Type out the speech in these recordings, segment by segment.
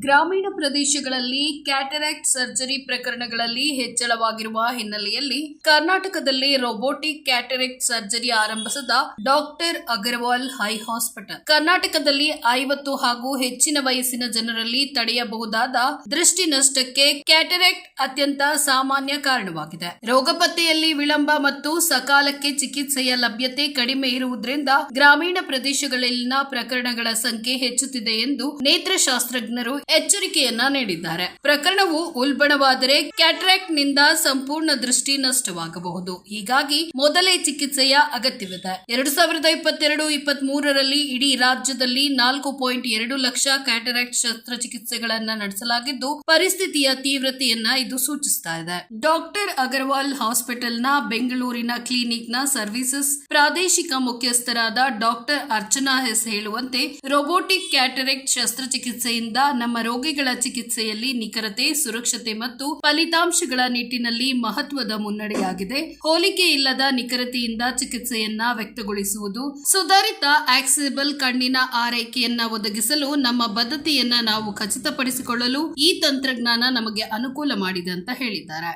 ಗ್ರಾಮೀಣ ಪ್ರದೇಶಗಳಲ್ಲಿ cataract surgery ಪ್ರಕರಣಗಳಲ್ಲಿ ಹೆಚ್ಚಳವಾಗಿರುವ ಹಿನ್ನೆಲೆಯಲ್ಲಿ ಕರ್ನಾಟಕದಲ್ಲಿ ರೋಬೋಟಿಕ್ ಕ್ಯಾಟರಾಕ್ಟ್ ಸರ್ಜರಿ ಆರಂಭಿಸಿದ ಡಾಕ್ಟರ್ ಅಗರ್ವಾಲ್ ಹೈ ಹಾಸ್ಪಿಟಲ್. ಕರ್ನಾಟಕದಲ್ಲಿ ಐವತ್ತು ಹಾಗೂ ಹೆಚ್ಚಿನ ವಯಸ್ಸಿನ ಜನರಲ್ಲಿ ತಡೆಯಬಹುದಾದ ದೃಷ್ಟಿ ನಷ್ಟಕ್ಕೆ ಕ್ಯಾಟರಾಕ್ಟ್ ಅತ್ಯಂತ ಸಾಮಾನ್ಯ ಕಾರಣವಾಗಿದೆ. ರೋಗ ಪತ್ತೆಯಲ್ಲಿ ವಿಳಂಬ ಮತ್ತು ಸಕಾಲಕ್ಕೆ ಚಿಕಿತ್ಸೆಯ ಲಭ್ಯತೆ ಕಡಿಮೆ ಇರುವುದರಿಂದ ಗ್ರಾಮೀಣ ಪ್ರದೇಶಗಳಲ್ಲಿನ ಪ್ರಕರಣಗಳ ಸಂಖ್ಯೆ ಹೆಚ್ಚುತ್ತಿದೆ ಎಂದು ನೇತ್ರಶಾಸ್ತ್ರಜ್ಞರು ಎಚ್ಚರಿಕೆಯನ್ನ ನೀಡಿದ್ದಾರೆ. ಪ್ರಕರಣವು ಉಲ್ಬಣವಾದರೆ ಕ್ಯಾಟ್ರಾಕ್ಟ್ನಿಂದ ಸಂಪೂರ್ಣ ದೃಷ್ಟಿ ನಷ್ಟವಾಗಬಹುದು. ಹೀಗಾಗಿ ಮೊದಲೇ ಚಿಕಿತ್ಸೆಯ ಅಗತ್ಯವಿದೆ. ಎರಡು ಸಾವಿರದ ಇಪ್ಪತ್ತೆರಡು ಇಪ್ಪತ್ತ್ ಮೂರರಲ್ಲಿ ಇಡೀ ರಾಜ್ಯದಲ್ಲಿ ನಾಲ್ಕು ಪಾಯಿಂಟ್ ಎರಡು ಲಕ್ಷ ಕ್ಯಾಟರಾಕ್ಟ್ ಶಸ್ತ್ರಚಿಕಿತ್ಸೆಗಳನ್ನ ನಡೆಸಲಾಗಿದ್ದು, ಪರಿಸ್ಥಿತಿಯ ತೀವ್ರತೆಯನ್ನ ಇದು ಸೂಚಿಸ್ತಾ ಇದೆ. ಡಾಕ್ಟರ್ ಅಗರ್ವಾಲ್ ಹಾಸ್ಪಿಟಲ್ನ ಬೆಂಗಳೂರಿನ ಕ್ಲಿನಿಕ್ನ ಸರ್ವಿಸಸ್ ಪ್ರಾದೇಶಿಕ ಮುಖ್ಯಸ್ಥರಾದ ಡಾಕ್ಟರ್ ಅರ್ಚನಾ ಎಸ್ ಹೇಳುವಂತೆ, ರೋಬೋಟಿಕ್ ಕ್ಯಾಟರಾಕ್ಟ್ ಶಸ್ತ್ರಚಿಕಿತ್ಸೆಯಿಂದ ನಮ್ಮ ರೋಗಿಗಳ ಚಿಕಿತ್ಸೆಯಲ್ಲಿ ನಿಖರತೆ, ಸುರಕ್ಷತೆ ಮತ್ತು ಫಲಿತಾಂಶಗಳ ನಿಟ್ಟಿನಲ್ಲಿ ಮಹತ್ವದ ಮುನ್ನಡೆಯಾಗಿದೆ. ಹೋಲಿಕೆ ಇಲ್ಲದ ನಿಖರತೆಯಿಂದ ಚಿಕಿತ್ಸೆಯನ್ನ ವ್ಯಕ್ತಗೊಳಿಸುವುದು, ಸುಧಾರಿತ ಆಕ್ಸೆಬಲ್ ಕಣ್ಣಿನ ಆರೈಕೆಯನ್ನ ಒದಗಿಸಲು ನಮ್ಮ ಬದ್ಧತೆಯನ್ನ ನಾವು ಖಚಿತಪಡಿಸಿಕೊಳ್ಳಲು ಈ ತಂತ್ರಜ್ಞಾನ ನಮಗೆ ಅನುಕೂಲ ಮಾಡಿದೆ ಅಂತ ಹೇಳಿದ್ದಾರೆ.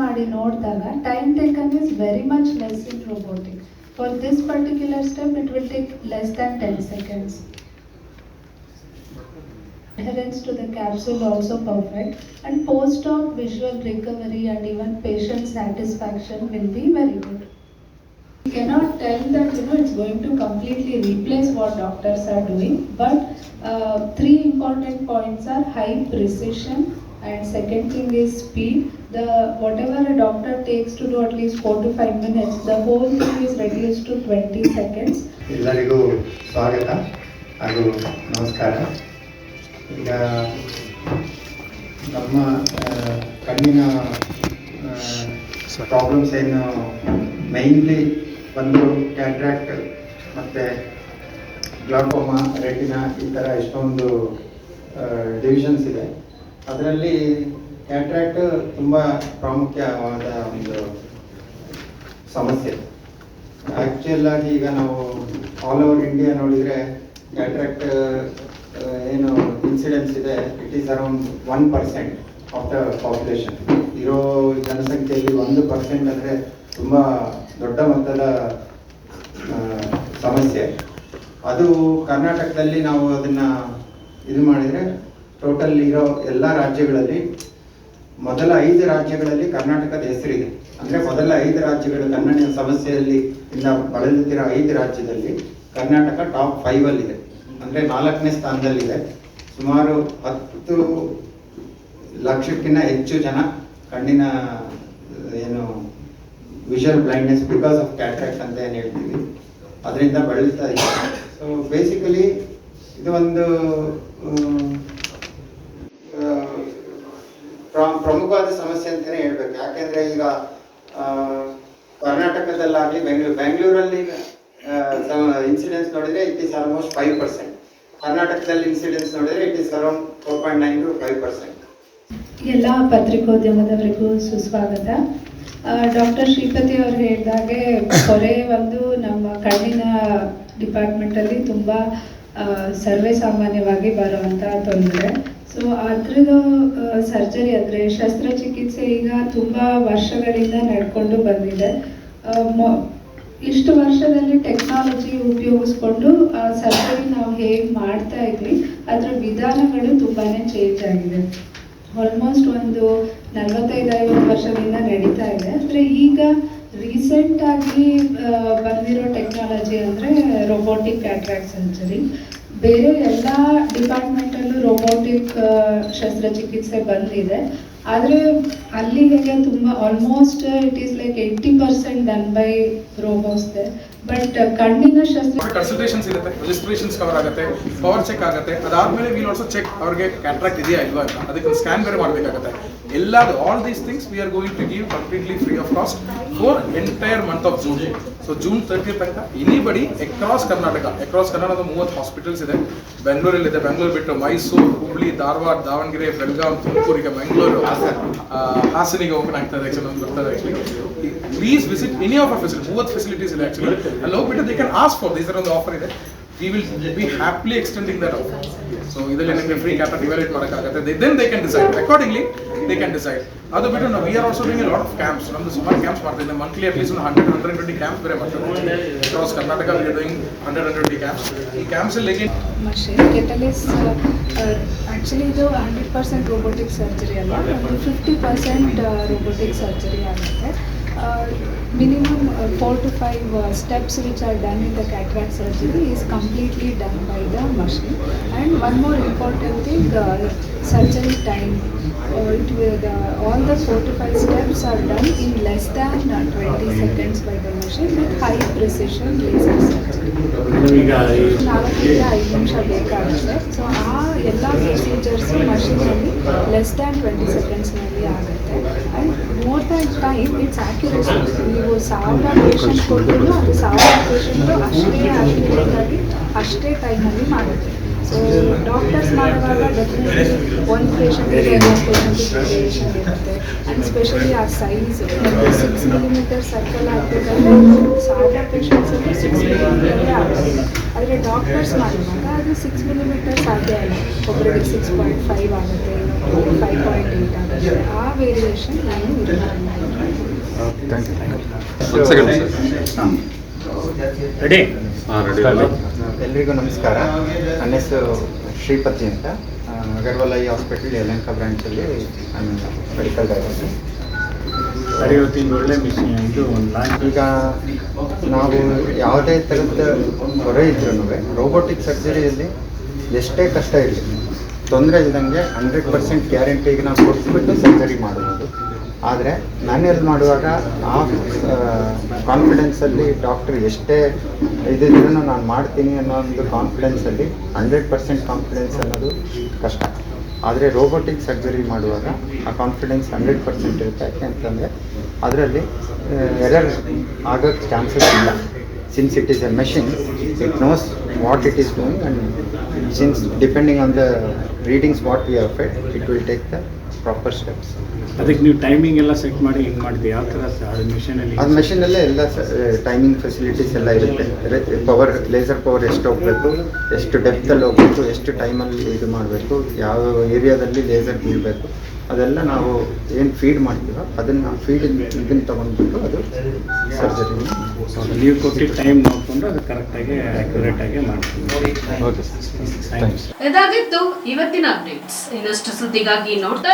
ಮಾಡಿ ನೋಡಿದಾಗ time taken is very much less in robotic. For this particular step it will take less than ten seconds. Adherence to the capsule also perfect and post-op visual recovery and even patient satisfaction will be very good. We cannot tell that you know it's going to completely replace what doctors are doing, but uh, three important points are high precision and second thing is speed. The whatever a doctor takes to do at least four to five minutes, the whole thing is reduced to 20 seconds. ಎಲ್ಲರಿಗೂ ಸ್ವಾಗತ ಹಾಗೂ ನಮಸ್ಕಾರ ಈಗ ನಮ್ಮ ಕಣ್ಣಿನ problems ಏನು mainly ಬಂದು cataract ಮತ್ತು ಗ್ಲಾಕೋಮಾ ರೆಟಿನಾ ಈ ಥರ ಎಷ್ಟೊಂದು ಡಿವಿಷನ್ಸ್ ಇದೆ ಅದರಲ್ಲಿ ಕ್ಯಾಟ್ರಾಕ್ಟ್ ತುಂಬ ಪ್ರಾಮುಖ್ಯವಾದ ಒಂದು ಸಮಸ್ಯೆ. ಆ್ಯಕ್ಚುಯಲ್ ಆಗಿ ಈಗ ನಾವು ಆಲ್ ಓವರ್ ಇಂಡಿಯಾ ನೋಡಿದರೆ ಕ್ಯಾಟ್ರಾಕ್ಟ್ ಏನು ಇನ್ಸಿಡೆನ್ಸ್ ಇದೆ it is around one percent of the population ಇರೋ ಜನಸಂಖ್ಯೆಯಲ್ಲಿ ಒಂದು ಪರ್ಸೆಂಟ್ ಅಂದರೆ ತುಂಬ ದೊಡ್ಡ ಮೊತ್ತದ ಸಮಸ್ಯೆ. ಅದು ಕರ್ನಾಟಕದಲ್ಲಿ ನಾವು ಅದನ್ನು ಇದು ಮಾಡಿದರೆ ಟೋಟಲ್ ಇರೋ ಎಲ್ಲ ರಾಜ್ಯಗಳಲ್ಲಿ ಮೊದಲ ಐದು ರಾಜ್ಯಗಳಲ್ಲಿ ಕರ್ನಾಟಕದ ಹೆಸರಿದೆ. ಅಂದ್ರೆ ಮೊದಲ ಐದು ರಾಜ್ಯಗಳು ಕನ್ನಡ ಸಮಸ್ಯೆಯಲ್ಲಿ ಇಂದ ಬಳಲುತ್ತಿರೋ ಐದು ರಾಜ್ಯದಲ್ಲಿ ಕರ್ನಾಟಕ ಟಾಪ್ ಫೈವಲ್ಲಿದೆ ಅಂದ್ರೆ ನಾಲ್ಕನೇ ಸ್ಥಾನದಲ್ಲಿದೆ. ಸುಮಾರು ಹತ್ತು ಲಕ್ಷಕ್ಕಿಂತ ಹೆಚ್ಚು ಜನ ಕಣ್ಣಿನ, ಏನು visual blindness because of cataract ಅಂತ ಏನು ಹೇಳ್ತೀವಿ. ಅದರಿಂದ ಬಳಲ್ತಾ ಇದೆ ಸೊ ಬೇಸಿಕಲಿ ಇದು ಒಂದು ಆ, ಪ್ರ- ಪ್ರಮುಖವಾದ ಸಮಸ್ಯೆ ಅಂತಾನೆ ಹೇಳ್ಬೇಕು. ಯಾಕೆಂದ್ರೆ ಈಗ ಕರ್ನಾಟಕದಲ್ಲಾಗ್ಲಿ ಬೆಂಗಳೂರು, ಬೆಂಗಳೂರಲ್ಲಿ ಇನ್ಸಿಡೆನ್ಸ್ ನೋಡಿದ್ರೆ it is almost five percent ಕರ್ನಾಟಕದಲ್ಲಿ ಇನ್ಸಿಡೆನ್ಸ್ ನೋಡಿದ್ರೆ it is around four point nine to five percent ಎಲ್ಲ ಪತ್ರಿಕೋದ್ಯಮದವರಿಗೂ ಸುಸ್ವಾಗತ. ಡಾಕ್ಟರ್ ಶ್ರೀಪತಿ ಅವರು ಹೇಳಿದಾಗೆ, ಕೊರೆ ಒಂದು ನಮ್ಮ ಕಣ್ಣಿನ ಡಿಪಾರ್ಟ್ಮೆಂಟಲ್ಲಿ ತುಂಬ ಸರ್ವೇ ಸಾಮಾನ್ಯವಾಗಿ ಬರುವಂಥ ತೊಂದರೆ. ಸೊ ಅದ್ರದ್ದು ಸರ್ಜರಿ ಅಂದ್ರೆ ಶಸ್ತ್ರಚಿಕಿತ್ಸೆ ಈಗ ತುಂಬಾ ವರ್ಷಗಳಿಂದ ನಡ್ಕೊಂಡು ಬಂದಿದೆ. ಆ, ಇಷ್ಟು ವರ್ಷದಲ್ಲಿ ಟೆಕ್ನಾಲಜಿ ಉಪಯೋಗಿಸ್ಕೊಂಡು ಸರ್ಜರಿ ನಾವು ಹೇಗೆ ಮಾಡ್ತಾ ಇದ್ವಿ ಅದರ ವಿಧಾನಗಳು ತುಂಬಾನೇ ಚೇಂಜ್ ಆಗಿದೆ. ಆಲ್ಮೋಸ್ಟ್ ಒಂದು ನಲವತ್ತೈದು ಐವತ್ತು ವರ್ಷದಿಂದ ನಡೀತಾ ಇದೆ. ಅಂದ್ರೆ ಈಗ ರೀಸೆಂಟ್ ಆಗಿ ಆ, ಬಂದಿರೋ ಟೆಕ್ನಾಲಜಿ ಅಂದರೆ ರೋಬೋಟಿಕ್ ಕ್ಯಾಟ್ರಾಕ್ ಸರ್ಜರಿ ಬೇರೆ ಎಲ್ಲ ಡಿಪಾರ್ಟ್ಮೆಂಟಲ್ಲೂ ರೋಬೋಟಿಕ್ ಶಸ್ತ್ರಚಿಕಿತ್ಸೆ ಬಂದಿದೆ. ಆದರೆ ಅಲ್ಲಿ ಹೇಗೆ ತುಂಬ almost it is like eighty percent done by robots but ಕಣ್ಣಿನ ಶಸ್ತ್ರ ಕನ್ಸಲ್ಟೇಷನ್ಸ್ ಇರುತ್ತೆ ರಿಜಿಸ್ಟ್ರೇಷನ್ಸ್ ಕವರ್ ಆಗುತ್ತೆ ಪವರ್ ಚೆಕ್ ಆಗುತ್ತೆ. ಅದಾದ್ಮೇಲೆ ವಿಲ್ ಆಲ್ಸೋ ಚೆಕ್ ಅವ್ರಿಗೆ ಕಾಂಟ್ರಾಕ್ಟ್ ಇದೆಯಾ ಇಲ್ವಾ ಅಂತ. ಅದಕ್ಕೆ ಸ್ಕ್ಯಾನ್ ಬೇರೆ ಮಾಡಬೇಕಾಗುತ್ತೆ. ಎಲ್ಲದು all these things we are going to give completely free of cost for entire month of June so June thirty ತನಕ ಎನಿಬಡಿ ಅಕ್ರಾಸ್ ಕರ್ನಾಟಕ ಎಕ್ರಾಸ್ ಕರ್ನಾಟಕದ ಮೂವತ್ತು ಹಾಸ್ಪಿಟಲ್ಸ್ ಇದೆ. ಬೆಂಗಳೂರಲ್ಲಿ ಇದೆ ಬೆಂಗಳೂರು ಬಿಟ್ಟು ಮೈಸೂರು ಹುಬ್ಳಿ ಧಾರವಾಡ ದಾವಣಗೆರೆ ಬೆಳಗಾಂ ತುಮಕೂರು ಈಗ ಬೆಂಗಳೂರು ಹಾಸನಿಗೆ ಓಪನ್ ಆಗ್ತಾ ಇದೆ ಆಕ್ಚುಲಿ ನಮ್ಗೆ ಬರ್ತದೆ actually please visit any of facility ಮೂವತ್ತು ಫೆಸಿಲಿಟೀಸ್ ಇದೆ ಆಕ್ಚುಲಿ ಅಲ್ಲಿ ಹೋಗ್ಬಿಟ್ಟು they can ask for this ಒಂದು ಆಫರ್ ಇದೆ. We will be happily extending that offer so ಇದರಲ್ಲಿ ನಿಮಗೆ ಫ್ರೀ ಕ್ಯಾಪಿಟಲ್ ಇವ್ಯಾಲ್ಯೂಟ್ ಮಾಡೋಕ್ಕಾಗುತ್ತೆ then they can decide accordingly they can decide ಅದು ಬಿಟ್ಟು ನಾವು we are also doing lot of camps ನಮ್ದು ಸುಮಾರು ಕ್ಯಾಂಪ್ಸ್ ಮಾಡ್ತಿದ್ದೆ ಮಂತ್ಲಿ ಅಟ್ಲೀಸ್ಟ್ ಒಂದು ಹಂಡ್ರೆಡ್ ಹಂಡ್ರೆಡ್ ಟ್ವೆಂಟಿ ಕ್ಯಾಂಪ್ಸ್ ಬೇರೆ ಮಾಡ್ತಾರೆ across Karnataka we are doing hundred hundred twenty camps ಈ ಕ್ಯಾಂಪ್ಸ್ ಅಲ್ಲಿ ಮಷಿನ್ ಕೆಟಲಿಸ್ ಆ್ಯಕ್ಚುಲಿ ಇದು ಹಂಡ್ರೆಡ್ ಪರ್ಸೆಂಟ್ ರೋಬೋಟಿಕ್ ಸರ್ಜರಿ ಅಲ್ಲ ಒಂದು ಫಿಫ್ಟಿ ಪರ್ಸೆಂಟ್ ರೋಬೋಟಿಕ್ ಸರ್ಜರಿ ಆಗುತ್ತೆ Minimum four to five steps which are done in the cataract surgery is completely done by the machine and one more important thing surgery time it the all the four to five steps are done in less than uh, 20 seconds by the machine with high precision laser surgery. ಈಗ ಈ ನಾಲ್ಕರಿಂದ ಐದು ನಿಮಿಷ ಬೇಕಾಗುತ್ತೆ so ಆ ಎಲ್ಲ procedures ಮಷೀನಲ್ಲಿ less than twenty ಸೆಕೆಂಡ್ಸ್ನಲ್ಲಿ ಆಗುತ್ತೆ and more than time it's accuracy ನೀವು ಸಾವಿರ ಪೇಷಂಟ್ ಕೊಟ್ಟರು ಅದು ಸಾವಿರ ಪೇಷಂಟು ಅಷ್ಟೇ ಆಗಿ ಅಷ್ಟೇ ಟೈಮಲ್ಲಿ ಮಾಡುತ್ತೆ ಸೊ ಡಾಕ್ಟರ್ಸ್ ಮಾಡುವಾಗ ಡೆಫಿನೆಟ್ಲಿ ಒಂದು ಪೇಷಂಟಿಗೆ ಇನ್ನೊಂದು ವೇರಿಯೇಷನ್ ಇರುತ್ತೆ ಆ್ಯಂಡ್ ಸ್ಪೆಷಲಿ ಆ ಸೈಜ್ ಸಿಕ್ಸ್ ಮಿಲಿಮೀಟರ್ ಸರ್ಕಲ್ ಆಗಬೇಕಂದ್ರೆ ಸಾವಿರ ಪೇಷಂಟ್ಸಲ್ಲಿ ಸಿಕ್ಸ್ ಮಿಲಿಮೀಟರೇ ಆಗುತ್ತೆ ಆದರೆ ಡಾಕ್ಟರ್ಸ್ ಮಾಡುವಾಗ ಅದು ಸಿಕ್ಸ್ ಮಿಲಿಮೀಟರ್ ಸಾಧ್ಯ ಇಲ್ಲ ಒಬ್ಬರಿಗೆ ಸಿಕ್ಸ್ ಪಾಯಿಂಟ್ ಫೈವ್ ಆಗುತ್ತೆ ಫೈವ್ ಪಾಯಿಂಟ್ ಏಯ್ಟ್ ಆಗುತ್ತೆ ಆ ವೇರಿಯೇಷನ್ ನಾನು ಒಂದು ಸೆಕೆಂಡ್ ಸರ್ ರೆಡಿ ಹಾಂ ರೆಡಿ ಎಲ್ರಿಗೂ ನಮಸ್ಕಾರ. ನನ್ನ ಹೆಸರು ಶ್ರೀಪತಿ ಅಂತ. ಅಗರ್ವಾಲ್ ಐ ಹಾಸ್ಪಿಟಲ್ ಯಲಂಕ ಬ್ರಾಂಚಲ್ಲಿ ನಾನು ಮೆಡಿಕಲ್ ಡೈರೆಕ್ಟರ್ ಸರಿ ಒಳ್ಳೆ ಮಿಷನ್ ಇದು ಒಂದು ಲಾಂಚ್ ಈಗ ನಾವು ಯಾವುದೇ ಥರದ ಹೊರೆ ಇದ್ರೂ ರೋಬೋಟಿಕ್ ಸರ್ಜರಿಯಲ್ಲಿ ಎಷ್ಟೇ ಕಷ್ಟ ಇರಲಿ ತೊಂದರೆ ಇಲ್ದಂಗೆ ಹಂಡ್ರೆಡ್ ಪರ್ಸೆಂಟ್ ಗ್ಯಾರಂಟಿಗೆ ನಾವು ಕೊಟ್ಬಿಟ್ಟು ಸರ್ಜರಿ ಮಾಡ್ಬೋದು ಆದರೆ ಮ್ಯಾನ್ಯಲ್ ಮಾಡುವಾಗ ಆ ಕಾನ್ಫಿಡೆನ್ಸಲ್ಲಿ ಡಾಕ್ಟ್ರ್ ಎಷ್ಟೇ ಇದ್ರೂ ನಾನು ಮಾಡ್ತೀನಿ ಅನ್ನೋ ಒಂದು ಕಾನ್ಫಿಡೆನ್ಸಲ್ಲಿ ಹಂಡ್ರೆಡ್ ಪರ್ಸೆಂಟ್ ಕಾನ್ಫಿಡೆನ್ಸ್ ಅನ್ನೋದು ಕಷ್ಟ. ಆದರೆ ರೋಬೋಟಿಕ್ ಸರ್ಜರಿ ಮಾಡುವಾಗ ಆ ಕಾನ್ಫಿಡೆನ್ಸ್ ಹಂಡ್ರೆಡ್ ಪರ್ಸೆಂಟ್ ಇರುತ್ತೆ. ಯಾಕೆ ಅಂತಂದರೆ ಅದರಲ್ಲಿ ಎರರ್ ಆಗೋಕ್ಕೆ ಚಾನ್ಸಸ್ ಇಲ್ಲ. Since it is a machine it knows what it is doing and since depending on the readings what we fed it will take the proper steps ಅದಕ್ಕೆ ನೀವು timing ಎಲ್ಲ set ಮಾಡಿ ಹಿಂಗೆ ಮಾಡಿದ್ವಿ ಯಾವ ಥರ ಅದು ಮಿಷನಲ್ಲಿ ಅದು ಅಲ್ಲೇ? ಎಲ್ಲ ಟೈಮಿಂಗ್ ಫೆಸಿಲಿಟೀಸ್ ಎಲ್ಲ ಇರುತ್ತೆ. ಪವರ್ ಲೇಸರ್ ಪವರ್ ಎಷ್ಟು ಹೋಗಬೇಕು ಎಷ್ಟು ಡೆಪ್ತಲ್ಲಿ ಹೋಗಬೇಕು ಎಷ್ಟು ಟೈಮಲ್ಲಿ ಇದು ಮಾಡಬೇಕು ಯಾವ ಏರಿಯಾದಲ್ಲಿ ಲೇಸರ್ ಬೀಳಬೇಕು ಅದೆಲ್ಲ ನಾವು ಏನು ಫೀಡ್ ಮಾಡ್ತೀವೋ ಅದನ್ನು ಫೀಡ್ ಇದನ್ನು ತೊಗೊಂಡ್ಬಿಟ್ಟು ಅದು ಸರ್ಜರಿ ನೀವು ಕೊಟ್ಟಿದ್ದ ಟೈಮ್ ನೋಡಿಕೊಂಡು ಅದು ಕರೆಕ್ಟಾಗಿ ಆ್ಯಕ್ಯುರೇಟಾಗಿ ಮಾಡ್ತೀವಿ. ಓಕೆ ಇದಾಗಿತ್ತು ಇವತ್ತಿನ ಅಪ್ಡೇಟ್ಸ್ ಇನ್ನಷ್ಟು ಸುದ್ದಿಗಾಗಿ ನೋಡ್ತಾ